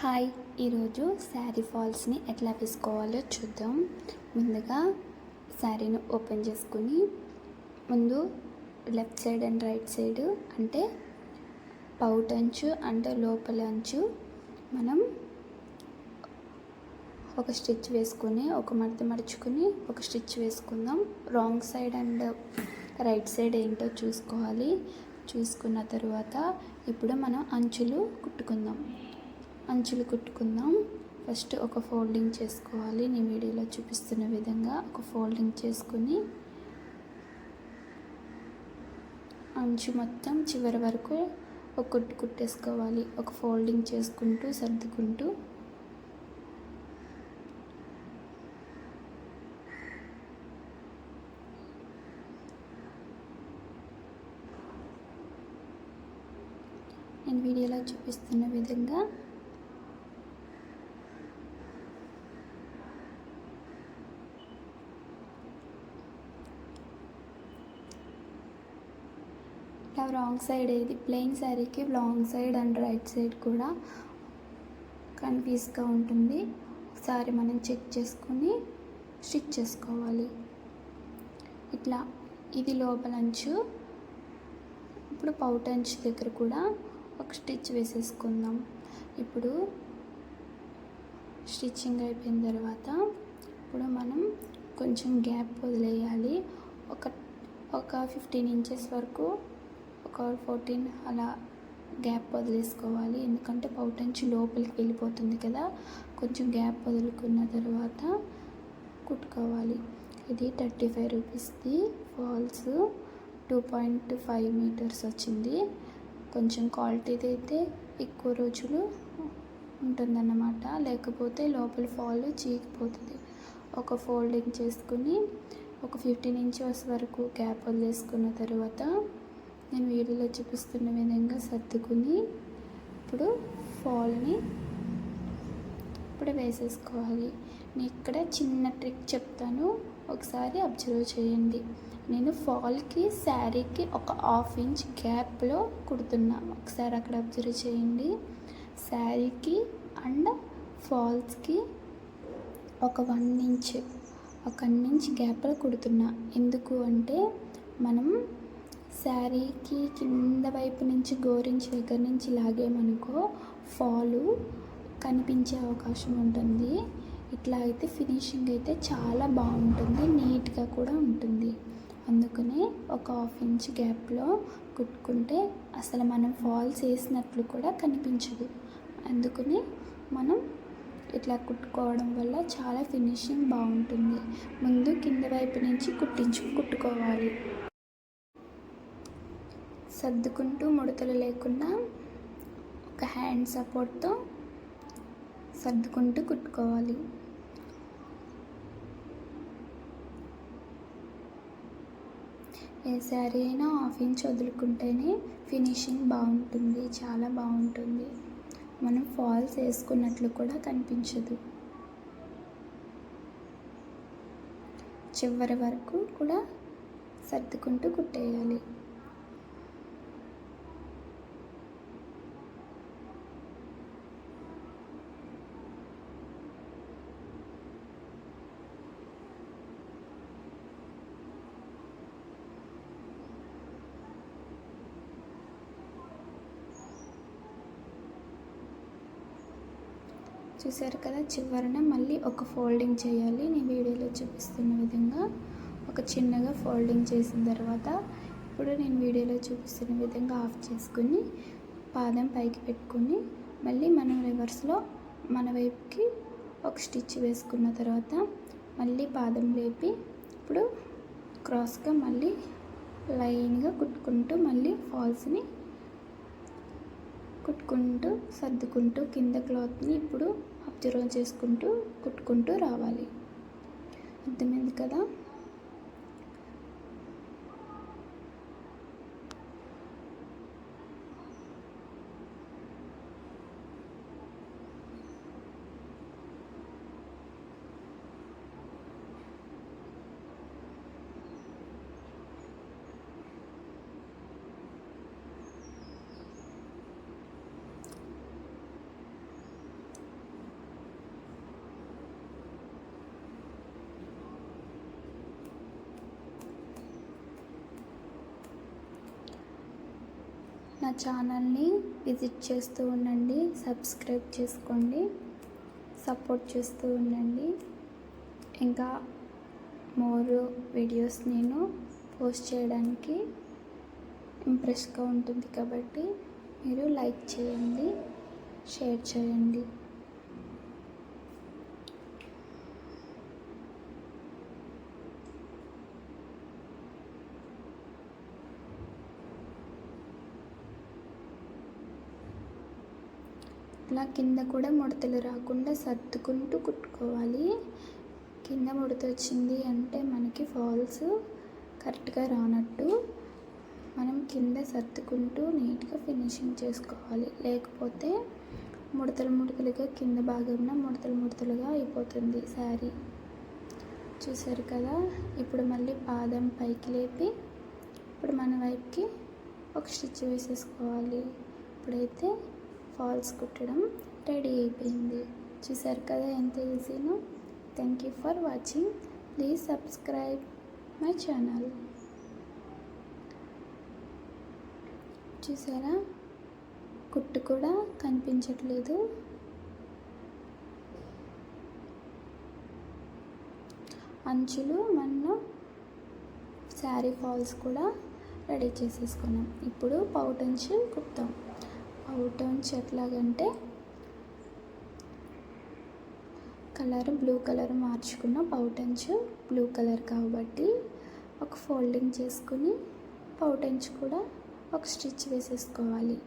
Hi ఈరోజు శారీ ఫాల్స్ని ఎట్లా వేసుకోవాలో చూద్దాం. ముందుగా శారీని ఓపెన్ చేసుకుని ముందు left side and right side అంటే పౌట్ అంచు అంటే లోపల అంచు మనం ఒక స్టిచ్ వేసుకుని ఒక మడత మడుచుకుని ఒక స్టిచ్ వేసుకుందాం. Wrong side and right side ఏంటో చూసుకోవాలి. చూసుకున్న తర్వాత ఇప్పుడు మనం అంచులు కుట్టుకుందాం. అంచులు కుట్టుకుందాం. ఫస్ట్ ఒక ఫోల్డింగ్ చేసుకోవాలి. నేను వీడియోలో చూపిస్తున్న విధంగా ఒక ఫోల్డింగ్ చేసుకుని అంచు మొత్తం చివరి వరకు ఒక కుట్టు కుట్టేసుకోవాలి. ఒక ఫోల్డింగ్ చేసుకుంటూ సర్దుకుంటూ నేను వీడియోలో చూపిస్తున్న విధంగా ఇట్లా రాంగ్ సైడ్ ఏది? ప్లెయిన్ శారీకి long side and right side కూడా కన్ఫ్యూజ్గా ఉంటుంది. ఒకసారి మనం చెక్ చేసుకొని స్టిచ్ చేసుకోవాలి. ఇట్లా ఇది లోపల అంచు. ఇప్పుడు పౌట్ అంచు దగ్గర కూడా ఒక స్టిచ్ వేసేసుకుందాం. ఇప్పుడు స్టిచ్చింగ్ అయిపోయిన తర్వాత ఇప్పుడు మనం కొంచెం గ్యాప్ వదిలేయాలి. ఒక ఒక ఫిఫ్టీన్ ఇంచెస్ వరకు ఒక ఫోర్టీన్ అలా గ్యాప్ వదిలేసుకోవాలి. ఎందుకంటే పౌటంచి లోపలికి వెళ్ళిపోతుంది కదా. కొంచెం గ్యాప్ వదులుకున్న తర్వాత కుట్టుకోవాలి. ఇది thirty five రూపీస్ది falls. Two point five metres వచ్చింది. కొంచెం క్వాలిటీది అయితే ఎక్కువ రోజులు ఉంటుందన్నమాట. లేకపోతే లోపల ఫాల్ చీకిపోతుంది. ఒక ఫోల్డింగ్ చేసుకుని ఒక ఫిఫ్టీన్ ఇంచెస్ వరకు గ్యాప్ వదిలేసుకున్న తర్వాత నేను వీడియోలో చూపిస్తున్న విధంగా సర్దుకుని ఇప్పుడు ఫాల్ని ఇప్పుడు వేసేసుకోవాలి. నేను ఇక్కడ చిన్న ట్రిక్ చెప్తాను. ఒకసారి అబ్జర్వ్ చేయండి. నేను ఫాల్కి శారీకి ఒక హాఫ్ ఇంచ్ గ్యాప్లో కుడుతున్నా. ఒకసారి అక్కడ అబ్జర్వ్ చేయండి. శారీకి అండ్ ఫాల్స్కి ఒక వన్ ఇంచ్ ఒక ఇంచ్ గ్యాప్లో కుడుతున్నా. ఎందుకు అంటే మనం శారీకి కింద వైపు నుంచి గోరించి దగ్గర నుంచి లాగేమనుకో ఫాలు కనిపించే అవకాశం ఉంటుంది. ఇట్లా అయితే ఫినిషింగ్ అయితే చాలా బాగుంటుంది. నీట్గా కూడా ఉంటుంది. అందుకనే ఒక హాఫ్ ఇంచ్ గ్యాప్లో కుట్టుకుంటే అసలు మనం ఫాల్స్ వేసినట్లు కూడా కనిపించదు. అందుకని మనం ఇట్లా కుట్టుకోవడం వల్ల చాలా ఫినిషింగ్ బాగుంటుంది. ముందు కింద వైపు నుంచి కుట్టించు కుట్టుకోవాలి. సర్దుకుంటూ ముడతలు లేకుండా ఒక హ్యాండ్ సపోర్ట్తో సర్దుకుంటూ కుట్టుకోవాలి. ఏ శారీ అయినా హాఫ్ ఇంచ్ వదులుకుంటేనే ఫినిషింగ్ బాగుంటుంది చాలా బాగుంటుంది. మనం ఫాల్స్ వేసుకున్నట్లు కూడా కనిపించదు. చివరి వరకు కూడా సర్దుకుంటూ కుట్టేయాలి. చూసారు కదా చివరన మళ్ళీ ఒక ఫోల్డింగ్ చేయాలి. నేను వీడియోలో చూపిస్తున్న విధంగా ఒక చిన్నగా ఫోల్డింగ్ చేసిన తర్వాత ఇప్పుడు నేను వీడియోలో చూపిస్తున్న విధంగా ఆఫ్ చేసుకుని పాదం పైకి పెట్టుకుని మళ్ళీ మనం రివర్స్లో మన వైపుకి ఒక స్టిచ్ వేసుకున్న తర్వాత మళ్ళీ పాదం లేపి ఇప్పుడు క్రాస్గా మళ్ళీ లైన్గా కుట్టుకుంటూ మళ్ళీ ఫాల్స్ని కుట్టుకుంటూ సర్దుకుంటూ కింద క్లాత్ని ఇప్పుడు అబ్జర్వ్ చేసుకుంటూ కుట్టుకుంటూ రావాలి. అర్థమైంది కదా? నా ఛానల్ని విజిట్ చేస్తూ ఉండండి సబ్స్క్రైబ్ చేసుకోండి సపోర్ట్ చేస్తూ ఉండండి. ఇంకా మోర్ వీడియోస్ నేను పోస్ట్ చేయడానికి ఇంప్రెస్గా ఉంటుంది కాబట్టి మీరు లైక్ చేయండి షేర్ చేయండి. ఇలా కింద కూడా ముడతలు రాకుండా సర్దుకుంటూ కుట్టుకోవాలి. కింద ముడత వచ్చింది అంటే మనకి ఫాల్స్ కరెక్ట్గా రానట్టు. మనం కింద సర్దుకుంటూ నీట్గా ఫినిషింగ్ చేసుకోవాలి. లేకపోతే ముడతలు ముడతలుగా కింద భాగంలో ముడతలు ముడతలుగా అయిపోతుంది శారీ. చూసారు కదా? ఇప్పుడు మళ్ళీ పాదం పైకి లేపి ఇప్పుడు మన వైపుకి ఒక స్టిచ్ వేసేసుకోవాలి. ఇప్పుడైతే ఫాల్స్ కుట్టడం రెడీ అయిపోయింది. చూసారు కదా ఎంత ఈజీనో? Thank you for watching please subscribe my channel చూసారా? కుట్టు కూడా కనిపించట్లేదు. అంచులు మనం శారీ ఫాల్స్ కూడా రెడీ చేసేసుకున్నాం. ఇప్పుడు పౌటంచు అవుట్ పౌటంచు ఎట్లాగంటే కలర్ బ్లూ కలర్ మార్చుకున్న పౌటెన్స్ బ్లూ కలర్ కాబట్టి ఒక ఫోల్డింగ్ చేసుకుని పౌటెన్స్ కూడా ఒక స్టిచ్ వేసేసుకోవాలి.